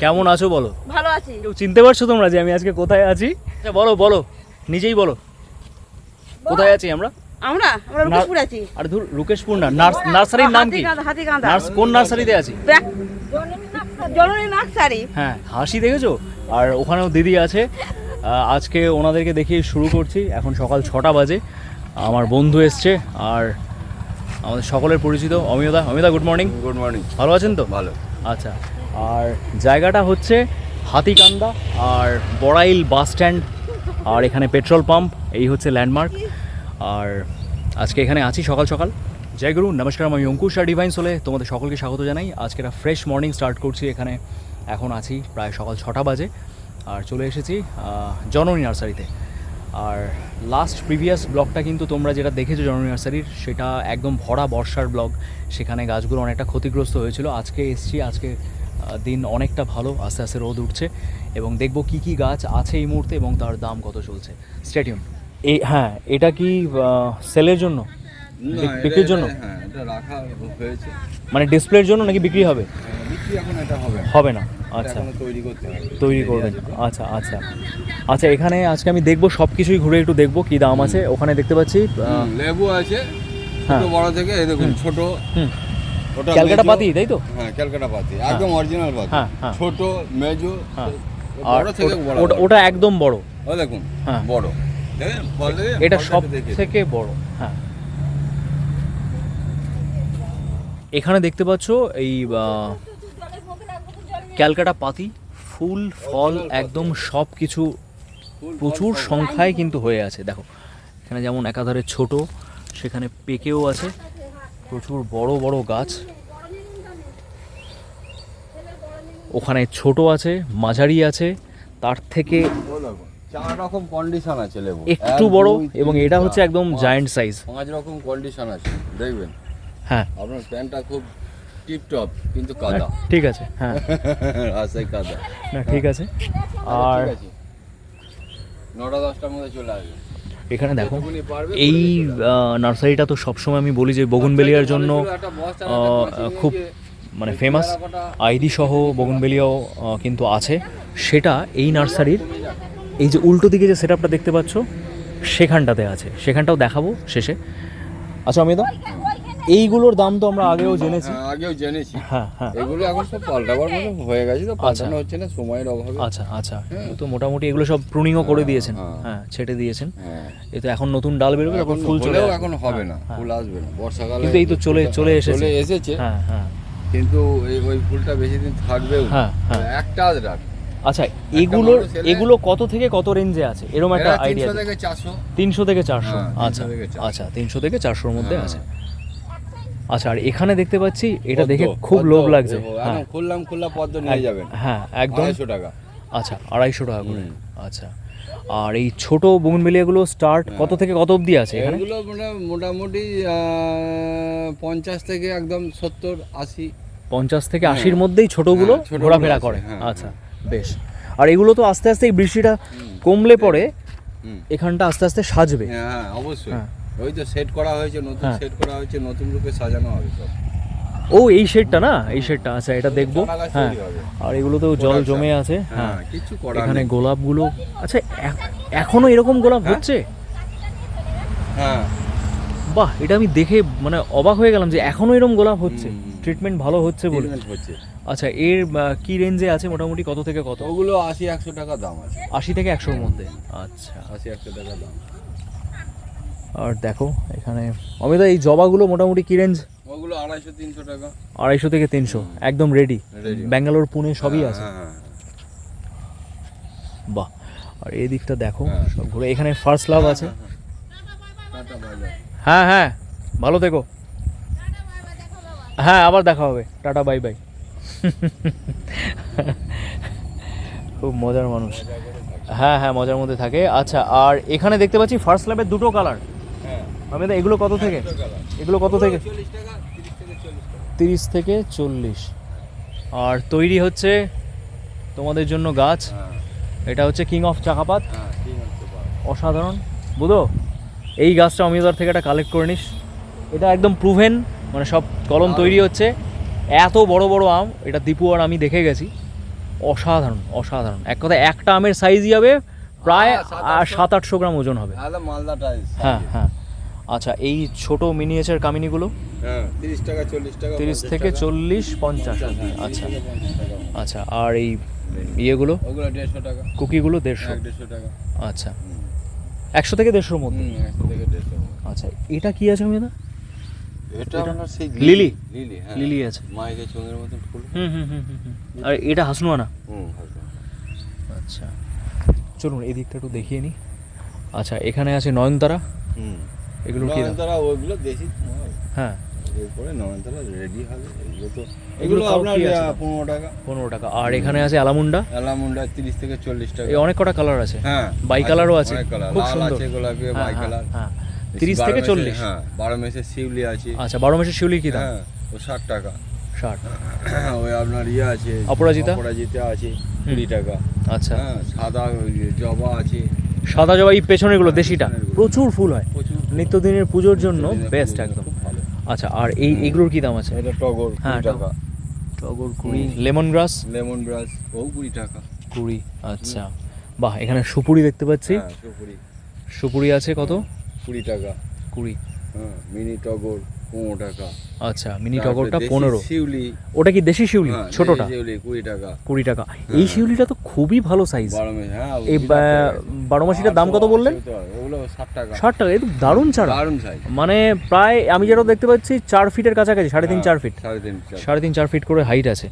কেমন আছো বলো? ভালো আছি। কেউ চিনতে পারছ তোমরা যে আমি আজকে কোথায় আছি? আচ্ছা বলো বলো। নিজেই বলো। কোথায় আছি আমরা? আমরা? আমরা রুকেশপুর আছি। আর ধর রুকেশপুর না নার্স নার্সারির নাম কি? নার্স কোন নার্সারিতে আছি? জননী নাকসারি হ্যাঁ হাসি দেখেছ? আর ওখানেও দিদি আছে। আজকে ওনাদেরকে দেখিয়ে শুরু করছি। এখন সকাল ছটা বাজে। আমার বন্ধু এসছে আর আমাদের সকলের পরিচিত অমিয়দা Amita good morning good morning ভালো আছেন তো? ভালো। আচ্ছা আর জায়গাটা হচ্ছে হাতিকান্দা আর বড়াইল বাস স্ট্যান্ড আর এখানে পেট্রোল পাম্প এই হচ্ছে ল্যান্ডমার্ক। আর আজকে এখানে আছি সকাল সকাল। জয় গুরু নমস্কার আমি অঙ্কুশ আর ডিভাইন সোলে তোমাদের সকলকে স্বাগত জানাই। আজকে একটা ফ্রেশ মর্নিং স্টার্ট করছি এখানে। এখন আছি প্রায় সকাল ছটা বাজে। আর চলে এসেছি জননী নার্সারিতে। আর লাস্ট প্রিভিয়াস ব্লগটা কিন্তু তোমরা যেটা দেখেছ জননী নার্সারির সেটা একদম ভরা বর্ষার ব্লগ সেখানে গাছগুলো অনেকটা ক্ষতিগ্রস্ত হয়েছিল। আজকে এসছি আজকে দিন অনেকটা ভালো আস্তে আস্তে রোদ উঠছে এবং দেখব কি কি গাছ আছে এই মুহূর্তে এবং তার দাম কত চলছে। স্টেডিয়াম এই হ্যাঁ এটা কি সেলের জন্য? বিক্রির জন্য? হ্যাঁ রাখা হয়েছে। মানে ডিসপ্লের জন্য নাকি বিক্রি হবে? হ্যাঁ, বিক্রি এখন এটা হবে না। হবে না। আচ্ছা। তৈরি করতে তৈরি করবেন। আচ্ছা আচ্ছা। আচ্ছা এখানে আজকে আমি দেখব সব কিছুই ঘুরে একটু দেখব কি দাম আছে। ওখানে দেখতে পাচ্ছি লেবু আছে হ্যাঁ। ছোট বড় থেকে এই দেখুন ছোট। ওটা ক্যালকাটা পাতি তাই তো? হ্যাঁ ক্যালকাটা পাতি একদম অরিজিনাল পাতি। হ্যাঁ, হ্যাঁ। ছোট মেজো হ্যাঁ। আর বড় থেকে ওটা- বড়। ওটা ওটা একদম বড়। ও দেখুন হ্যাঁ। বড়? এটা সব থেকে বড় হ্যাঁ। এখানে দেখতে পাচ্ছ এই ক্যালকাটা পাতি ফুল ফল একদম সব কিছু প্রচুর সংখ্যায় কিন্তু হয়ে আছে দেখো। এখানে যেমন একাধারে ছোট সেখানে পেকেও আছে। প্রচুর বড় বড় গাছ। ওখানে ছোট আছে মাঝারি আছে তার থেকে চার রকম কন্ডিশন আছে লেবু। একটু এক, বড় এবং এটা হচ্ছে একদম জায়ান্ট সাইজ পাঁচ রকম কন্ডিশন আছে দেখবেন। হ্যাঁ। আপনার প্যান্টটা খুব টিপ টপ কিন্তু কাদা। ঠিক আছে হ্যাঁ। রাস্তায় কাদা। না ঠিক আছে। আর ঠিক আছে। নটা দশটার মধ্যে চলে আসবে। এখানে দেখো এই নার্সারিটা তো সবসময় আমি বলি যে বগুনবেলিয়ার জন্য একটা মাছি খুব মানে ফেমাস আইডি সহ বগুনবেলিয়াও কিন্তু আছে। সেটা এই নার্সারির এই যে উল্টো দিকে যে সেটআপটা দেখতে পাচ্ছ সেখানটাতে আছে। সেখানটাও দেখাবো শেষে। আচ্ছা অমিতা? এইগুলোর দাম তো আমরা আগেও জেনেছি। হ্যাঁ, আগেও জেনেছি। হ্যাঁ হ্যাঁ। এগুলো এখন সব পাল্টাবার মতো হয়ে গেছে তো পাল্টানো হচ্ছে না সময়ের অভাবে। আচ্ছা আচ্ছা। তো মোটামুটি এগুলো সব প্রুনিংও করে দিয়েছেন। হ্যাঁ। ছেটে দিয়েছেন। এ তো এখন নতুন ডাল বেরোবে তখন এখন ফুল চলে এখন হবে না ফুল আসবে না। বর্ষাকালে কিন্তু এই তো চলে- চলে এসেছে। চলে এসেছে। হ্যাঁ হ্যাঁ। কিন্তু এই ওই ফুলটা বেশি দিন থাকবেও না। হ্যাঁ। একটা আধ রাখ আচ্ছা এগুলো এগুলো কত থেকে কত রেঞ্জে আছে? এরকম একটা আইডিয়া 300 থেকে চারশো। তিনশো থেকে চারশো। 300 আচ্ছা থেকে 400 আচ্ছা তিনশো থেকে চারশোর মধ্যে। আছে। আচ্ছা আর এখানে দেখতে পাচ্ছি এটা দেখে খুব লোভ লাগছে। হ্যাঁ। খুললাম খুললা পদ্ম নিয়ে যাবেন। হ্যাঁ একদম। আড়াইশো টাকা। আচ্ছা আড়াইশো টাকা করে। আচ্ছা আর এই ছোট বগুনবেলিয়াগুলো স্টার্ট কত থেকে কত অবধি আছে এখানে? এগুলো মোটা- মোটামুটি পঞ্চাশ থেকে একদম সত্তর আশি। পঞ্চাশ থেকে আশির মধ্যেই ছোটগুলো হ্যাঁ, ছোটগুলো ঘোরাফেরা করে। হ্যাঁ, আচ্ছা বেশ। আর এগুলো তো আস্তে আস্তে এই বৃষ্টিটা কমলে পরে এখানটা আস্তে আস্তে সাজবে। হ্যাঁ হ্যাঁ অবশ্যই। হ্যাঁ। ওই তো সেট করা হয়েছে নতুন হ্যাঁ। সেট করা হয়েছে নতুন রূপে সাজানো হবে সব। ও এই শেডটা না? এই শেডটা আচ্ছা এটা দেখব। হ্যাঁ। আর এগুলোতেও জল জমে। আছে। হ্যাঁ হ্যাঁ। কিছু করার এখানে গোলাপগুলো আচ্ছা এখনও এরকম গোলাপ হ্যাঁ? হচ্ছে? হ্যাঁ। বাহ এটা আমি দেখে মানে অবাক হয়ে গেলাম যে এখনও এরকম গোলাপ হচ্ছে। ট্রিটমেন্ট ভালো হচ্ছে বলে। আচ্ছা এর কি রেঞ্জে আছে মোটামুটি? কত থেকে কত? ওগুলো আশি একশো টাকা দাম আছে। আশি থেকে একশোর মধ্যে। আচ্ছা। আশি একশো টাকা দাম। আর দেখো এখানে অমিতা এই জবাগুলো মোটামুটি কি রেঞ্জ ওগুলো আড়াইশো তিনশো টাকা। আড়াইশো থেকে তিনশো একদম রেডি ব্যাঙ্গালোর পুনে সবই হ্যাঁ, আছে। হ্যাঁ, হ্যাঁ। বাহ আর এই দিকটা দেখো। সব ঘুরে এখানে ফার্স্ট লাভ আছে। হ্যাঁ হ্যাঁ ভালো থেকো। হ্যাঁ আবার দেখা হবে। Tata bye bye. খুব মজার মানুষ। হ্যাঁ হ্যাঁ মজার মধ্যে থাকে। আচ্ছা আর এখানে দেখতে পাচ্ছি ফার্স্ট ল্যাবের দুটো কালার আমি এগুলো কত থেকে? এগুলো কত থেকে? তিরিশ থেকে চল্লিশ। আর তৈরি হচ্ছে তোমাদের জন্য গাছ। হ্যাঁ। এটা হচ্ছে কিং অফ চাকাপাত। অসাধারণ। বুঝো এই গাছটা অমিতার থেকে একটা কালেক্ট করে নিস। এটা একদম প্রুভেন মানে সব কলম তৈরি হচ্ছে। এত বড় বড় আম এটা দীপু আর আমি দেখে গেছি। অসাধারণ অসাধারণ। এক কথা একটা আমের সাইজই হবে প্রায় সাত আটশো। গ্রাম ওজন হবে। হ্যাঁ হ্যাঁ। আচ্ছা এই ছোট মিনিয়েচার কামিনিগুলো? হ্যাঁ তিরিশ টাকা চল্লিশ টাকা তিরিশ থেকে চল্লিশ পঞ্চাশ হ্যাঁ, আচ্ছা। আচ্ছা আর এই ইয়েগুলো? ওগুলো দেড়শো টাকা। কুকিগুলো দেড়শো। দেড়শো টাকা। আচ্ছা। একশো থেকে দেড়শোর মধ্যে? একশো থেকে দেড়শো আচ্ছা এটা কি আছে মেয়েদা এটা আপনার সেই লিলি? লিলি হ্যাঁ। লিলি আছে। মাইকে চোঙের মতন ফুল। হুম হুম হুম হুম হুম। আর এটা হাসনুয়ানা? হুম আচ্ছা। চলুন এই দিকটা একটু দেখিয়ে নিই আচ্ছা এখানে আছে নয়নতারা। হুম। এগুলো কি নয়নতারা দেশি হ্যাঁ। এরপরে নয়নতারা রেডি হবে এগুলো তো এগুলো আপনার পনেরো টাকা। পনেরো টাকা। আর এখানে আছে আলামুন্ডা অ্যালামুন্ডা তিরিশ থেকে চল্লিশ টাকা। অনেক কটা কালার আছে। হ্যাঁ বাই কালারও আছে। খুব সুন্দর। আছে গোলাপি হ্যাঁ, বাই হ্যাঁ, কালার হ্যাঁ। তিরিশ বারো থেকে চল্লিশ। হ্যাঁ বারো মেসের শিউলি আছে। আচ্ছা বারো মাসের শিউলি কি দাম? হ্যাঁ ও ষাট টাকা। ষাট। ওই আপনার ইয়ে আছে। অপরাজিতা? অপরাজিতা আছে কুড়ি টাকা। আচ্ছা। হ্যাঁ সাদা জবা আছে। সাদা জবা এই পেছনেরগুলো দেশিটা। প্রচুর ফুল হয়। প্রচুর নিত্যদিনের পুজোর জন্য বেস্ট একদম। আচ্ছা আর এই এগুলোর কি দাম আছে? এটা টগর হ্যাঁ, টাকা। টগর কুড়ি। লেমন গ্রাস লেমন গ্রাস ও কুড়ি টাকা। কুড়ি আচ্ছা। বাহ এখানে সুপুরি দেখতে পাচ্ছি। হ্যাঁ সুপুরি। সুপুরি আছে কত? কুড়ি টাকা। কুড়ি। হ্যাঁ মিনি টগর। পনেরো টাকা। আচ্ছা মিনি টগরটা পনেরো। শিউলি। ওটা কি দেশি শিউলি? হ্যাঁ, ছোটটা? শিউলি কুড়ি টাকা। কুড়ি টাকা। এই শিউলিটা তো খুবই ভালো সাইজ হ্যাঁ এই বারো মাসিটার দাম কত বললেন? ষাট টাকা। এই তো দারুণ ছাড়া। মানে প্রায় আমি যেটা দেখতে পাচ্ছি চার ফিটের কাছাকাছি সাড়ে তিন চার ফিট। সাড়ে তিন চার ফিট করে হাইট আছে।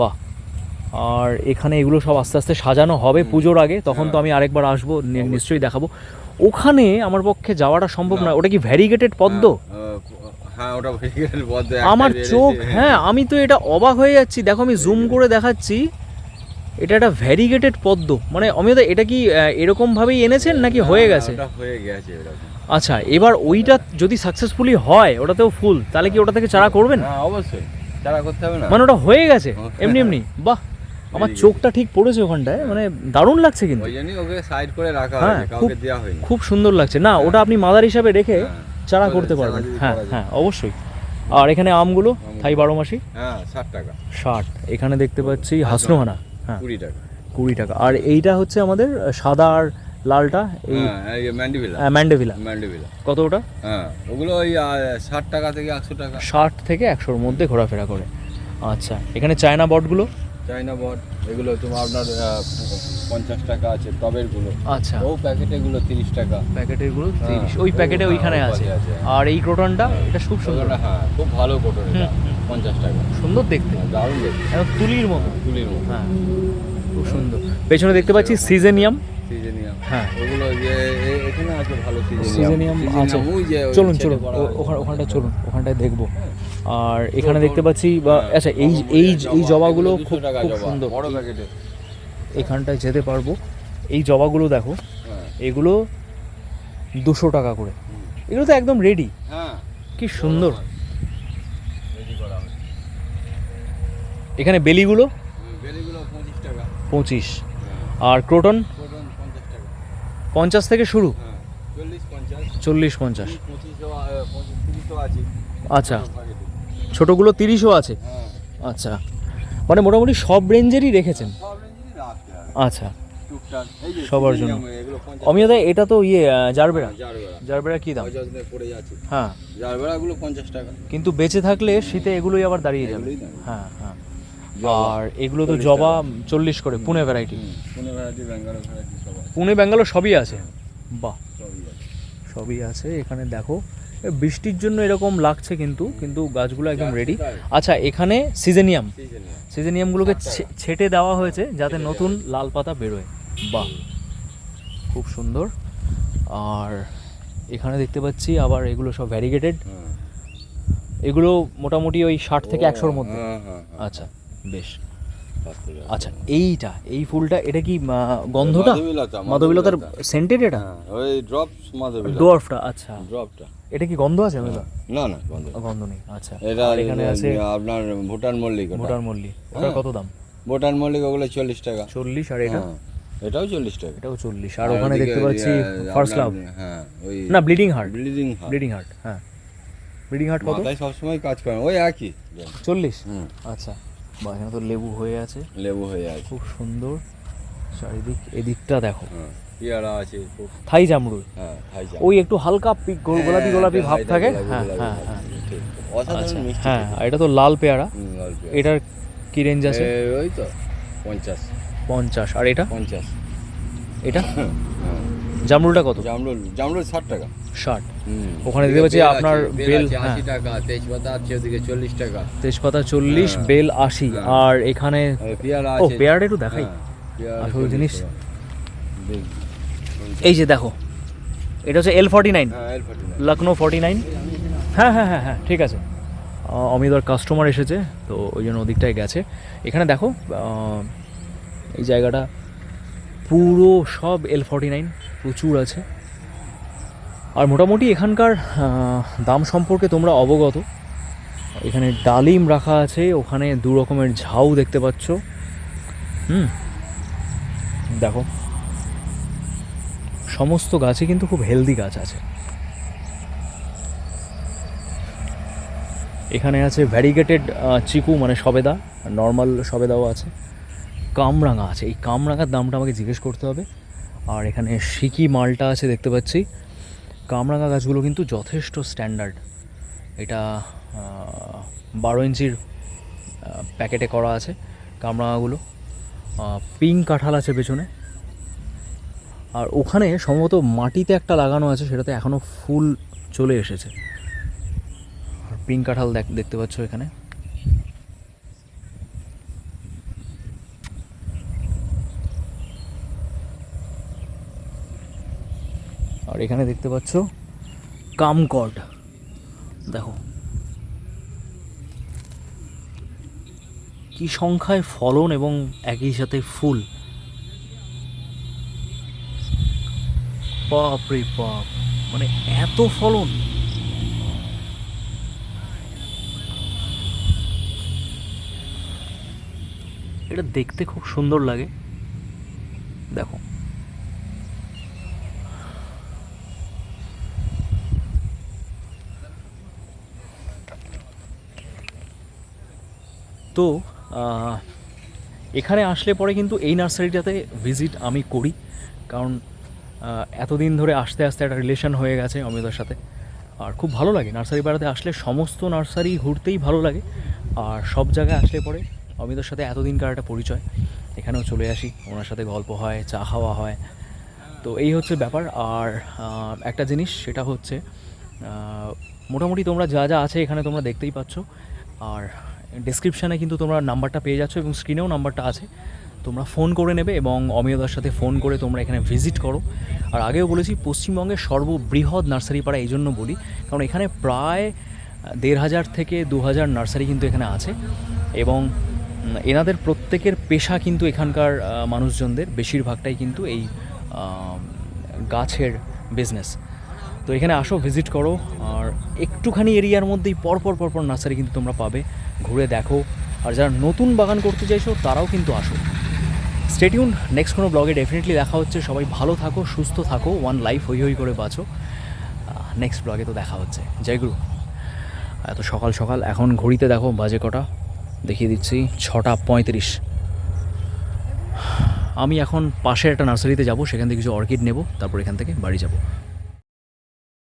বাহ। আর এখানে এগুলো সব আস্তে আস্তে সাজানো হবে পুজোর আগে। তখন তো হ্যাঁ। আমি আরেকবার আসব নিশ্চয়ই দেখাবো। ওখানে আমার পক্ষে যাওয়াটা সম্ভব না। ওটা কি ভ্যারিগেটেড পদ্ম? আমার চোখ হ্যাঁ আমি তো এটা অবাক হয়ে যাচ্ছি। দেখো আমি জুম করে দেখাচ্ছি। এটা একটা ভ্যারিগেটেড পদ্ম। মানে অমিত এটা কি এরকমভাবেই এনেছেন নাকি হয়ে গেছে? হয়ে গেছে আচ্ছা এবার ওইটা যদি সাকসেসফুলি হয় ওটাতেও ফুল তাহলে কি ওটা থেকে চারা করবেন? হ্যাঁ অবশ্যই। চারা করতে হবে না। মানে ওটা হয়ে গেছে হ্যাঁ। এমনি। এমনি বাহ আমার চোখটা ঠিক পড়েছে ওখানটায় মানে দারুণ লাগছে কিন্তু। ওই জন্যই ওকে সাইড করে রাখা হ্যাঁ, হয়েছে খুব- কাউকে দেওয়া হয়নি। খুব সুন্দর লাগছে। না ওটা আপনি মাদার হিসাবে রেখে হ্যাঁ, চারা করতে পারবেন। হ্যাঁ হ্যাঁ অবশ্যই। আর এখানে আমগুলো থাই বারো মাসি? হ্যাঁ ষাট টাকা। ষাট। এখানে দেখতে পাচ্ছি হাসনোহানা। হ্যাঁ। কুড়ি টাকা। কুড়ি টাকা। আর এইটা হচ্ছে আমাদের সাদা আর লালটা এই হ্যাঁ ম্যান্ডিভিলা। ম্যান্ডেভিলা। ম্যান্ডিভিলা। কত ওটা? হ্যাঁ ওগুলো ওই ষাট টাকা থেকে একশো টাকা। ষাট থেকে একশোর মধ্যে ঘোরাফেরা করে। আচ্ছা এখানে চায়না বটগুলো? চাইনা বট এগুলো তোমার আপনার পঞ্চাশ টাকা আছে টবেরগুলো আচ্ছা। ও প্যাকেটে গুলো তিরিশ টাকা। প্যাকেটেরগুলো হ্যাঁ, তিরিশ। ওই প্যাকেটে হ্যাঁ, ওইখানে আছে। আর এই ক্রোটনটা এটা খুব সুন্দর। হ্যাঁ খুব ভালো কোটন এটা। পঞ্চাশ টাকা। সুন্দর দেখতে। দারুণ দেখতে। তুলির মতো। তুলির মতো। হ্যাঁ খুব সুন্দর। পেছনে দেখতে পাচ্ছি সিজেনিয়াম। সিজেনিয়াম। হ্যাঁ। ওগুলো যে এখানে আছে ভালো সিজেনিয়াম। আছে। চলুন চলুন। করা ও- আছে। ওখানে ওখানটায় চলুন। ওখানটায় দেখব। আর এখানে দেখতে পাচ্ছি বা আচ্ছা এই এই এই জবাগুলো খুব খুব সুন্দর। বড় প্যাকেটে এখানটায় যেতে পারব। এই জবাগুলো দেখো হ্যাঁ। এগুলো দুশো টাকা করে। এগুলো তো একদম রেডি হ্যাঁ। কি সুন্দর। রেডি করা হবে। এখানে বেলিগুলো? পঁচিশ আর ক্রোটন? পঞ্চাশ থেকে শুরু? হ্যাঁ চল্লিশ পঞ্চাশ। আচ্ছা। ছোটোগুলো তিরিশও আছে। হ্যাঁ। আচ্ছা। মানে মোটামুটি সব রেঞ্জেরই রেখেছেন? আচ্ছা। সবার জন্য। পঞ্চাশ। অমিয়দা এটা তো ইয়ে আহ, জারবেরা। জারবেরা। কি দাম? হ্যাঁ। জারবেরাগুলো পঞ্চাশ টাকা। কিন্তু বেঁচে থাকলে শীতে এগুলোই আবার দাঁড়িয়ে যাবে। হ্যাঁ হ্যাঁ। আর এগুলো তো জবা চল্লিশ করে পুনে ভ্যারাইটি পুনে ব্যাঙ্গালোর সবই আছে? বাহ। সবই আছে। এখানে দেখো বৃষ্টির জন্য এরকম লাগছে কিন্তু কিন্তু গাছগুলো একদম রেডি আচ্ছা এখানে সিজেনিয়াম। সিজেনিয়াম সিজেনিয়ামগুলোকে ছে- ছেটে দেওয়া হয়েছে যাতে নতুন লাল পাতা বেরোয়। বাহ! খুব সুন্দর। আর এখানে দেখতে পাচ্ছি আবার এগুলো সব ভ্যারিগেটেড এগুলো মোটামুটি ওই ষাট থেকে একশোর মধ্যে। হ্যাঁ হ্যাঁ হ্যাঁ। আচ্ছা বেশ। আচ্ছা এইটা এই ফুলটা এটা কি গন্ধটা? মাধবীলতা, মাধবীলতার সেন্টেড এটা? হ্যাঁ, ওই ড্রপ মাধবীলতা। ডোয়ার্ফটা আচ্ছা। ড্রপটা এটা কি গন্ধ আছে না না বন্ধ গন্ধ নেই আচ্ছা। এটা এখানে আছে আপনার ভুটান মল্লিক ওটা। ভোটার মল্লি ওটার হ্যাঁ। কত দাম? ভুটান মল্লিক ওগুলো চল্লিশ টাকা। চল্লিশ আর এটা? হ্যাঁ, এটাও চল্লিশ টাকা। এটাও চল্লিশ আর ওখানে দেখতে পাচ্ছি ফার্স্ট লাভ হ্যাঁ ওই না bleeding heart bleeding bleeding heart হ্যাঁ। ব্রিডিং হার্ট কত? সবসময় কাজ করে ওই একই। চল্লিশ? আচ্ছা। বা এখানে তো লেবু হয়ে আছে। লেবু হয়ে আছে। খুব সুন্দর। চারিদিক এদিকটা দেখো। হ্যাঁ পেয়ারা আছে থাই জামরুল। হ্যাঁ। ওই একটু হালকা পিক গোলাপি হ্যাঁ, গোলাপি ভাব থাকে। হ্যাঁ হ্যাঁ হ্যাঁ। ঠিক। আচ্ছা হ্যাঁ আর এটা তো লাল পেয়ারা। এটার কি রেঞ্জ আছে? ওই তো পঞ্চাশ। পঞ্চাশ। আর এটা? পঞ্চাশ। এটা? হ্যাঁ। জামরুলটা কত? জামরুল জামরুল ষাট টাকা। ষাট। ওখানে দেখতে পাচ্ছি আপনার বেল আছে হ্যাঁ। আশি টাকা তেজপাতা আছে ওদিকে চল্লিশ টাকা। তেজপাতা চল্লিশ হ্যাঁ। বেল আশি। হ্যাঁ। আর এখানে পেয়ারা ও আছে। একটু দেখাই। আসল জিনিস। এই যে দেখো এটা হচ্ছে L forty nine. Lucknow forty nine হ্যাঁ হ্যাঁ হ্যাঁ হ্যাঁ ঠিক আছে। অমিতর কাস্টমার এসেছে তো ওই জন্য ওদিকটায় গেছে। এখানে দেখো এই জায়গাটা পুরো সব এল ফর্টি নাইন প্রচুর আছে। আর মোটামুটি এখানকার দাম সম্পর্কে তোমরা অবগত। এখানে ডালিম রাখা আছে, ওখানে দু রকমের ঝাউ দেখতে পাচ্ছ। হুম, দেখো। সমস্ত গাছে কিন্তু খুব হেলদি গাছ আছে। এখানে আছে ভ্যারিগেটেড চিকু মানে সবেদা নর্মাল সবেদাও আছে। কামরাঙা আছে। এই কামরাঙার দামটা আমাকে জিজ্ঞেস করতে হবে। আর এখানে সিকি মালটা আছে, দেখতে পাচ্ছি। কামরাঙা গাছগুলো কিন্তু যথেষ্ট স্ট্যান্ডার্ড এটা বারো ইঞ্চির প্যাকেটে করা আছে কামরাঙাগুলো পিঙ্ক কাঁঠাল আছে পেছনে। আর ওখানে সম্ভবত মাটিতে একটা লাগানো আছে, সেটাতে এখনও ফুল চলে এসেছে। আর পিঙ্ক কাঁঠাল দেখ- দেখতে পাচ্ছ এখানে। আর এখানে দেখতে পাচ্ছ কামকড দেখো। কি সংখ্যায় ফলন এবং একই সাথে ফুল। বাপ রে বাপ মানে এত ফলন। এটা দেখতে খুব সুন্দর লাগে। দেখো। তো এখানে আসলে পরে কিন্তু এই নার্সারিটাতে ভিজিট আমি করি। কারণ এতদিন ধরে আসতে আসতে একটা রিলেশন হয়ে গেছে অমিতার সাথে। আর খুব ভালো লাগে নার্সারি পাড়াতে আসলে সমস্ত নার্সারি ঘুরতেই ভালো লাগে। আর সব জায়গায় আসলে পরে অমিতার সাথে এতদিনকার একটা পরিচয়। এখানেও চলে আসি, ওনার সাথে গল্প হয়, চা খাওয়া হয়। তো এই হচ্ছে ব্যাপার। আর একটা জিনিস সেটা হচ্ছে মোটামুটি তোমরা যা যা আছে এখানে তোমরা দেখতেই পাচ্ছ। আর ডিসক্রিপশানে কিন্তু তোমরা নাম্বারটা পেয়ে যাচ্ছ এবং স্ক্রিনেও নাম্বারটা আছে। তোমরা ফোন করে নেবে এবং অমিয়দার সাথে ফোন করে তোমরা এখানে ভিজিট করো। আর আগেও বলেছি, পশ্চিমবঙ্গের সর্ববৃহৎ নার্সারি পাড়া এই জন্য বলি, কারণ এখানে প্রায় দেড় হাজার থেকে দু হাজার নার্সারি কিন্তু এখানে আছে। এবং এনাদের প্রত্যেকের পেশা কিন্তু এখানকার মানুষজনদের, বেশিরভাগটাই কিন্তু এই গাছের বিজনেস তো এখানে আসো ভিজিট করো, আর একটুখানি এরিয়ার মধ্যেই পরপর পরপর নার্সারি কিন্তু তোমরা পাবে। ঘুরে দেখো। আর যারা নতুন বাগান করতে চাইছো, তারাও কিন্তু আসো। স্টেটিউন নেক্সট কোনো ব্লগে ডেফিনেটলি দেখা হচ্ছে। সবাই ভালো থাকো, সুস্থ থাকো ওয়ান লাইফ হই হই করে বাঁচো। নেক্সট ব্লগে তো দেখা হচ্ছে। জয় গুরু। এত সকাল সকাল, এখন ঘড়িতে দেখো, বাজে কটা। দেখিয়ে দিচ্ছি, ছটা পঁয়ত্রিশ। আমি এখন পাশের একটা নার্সারিতে যাব, সেখান থেকে কিছু অর্কিড নেব, তারপর এখান থেকে বাড়ি যাব।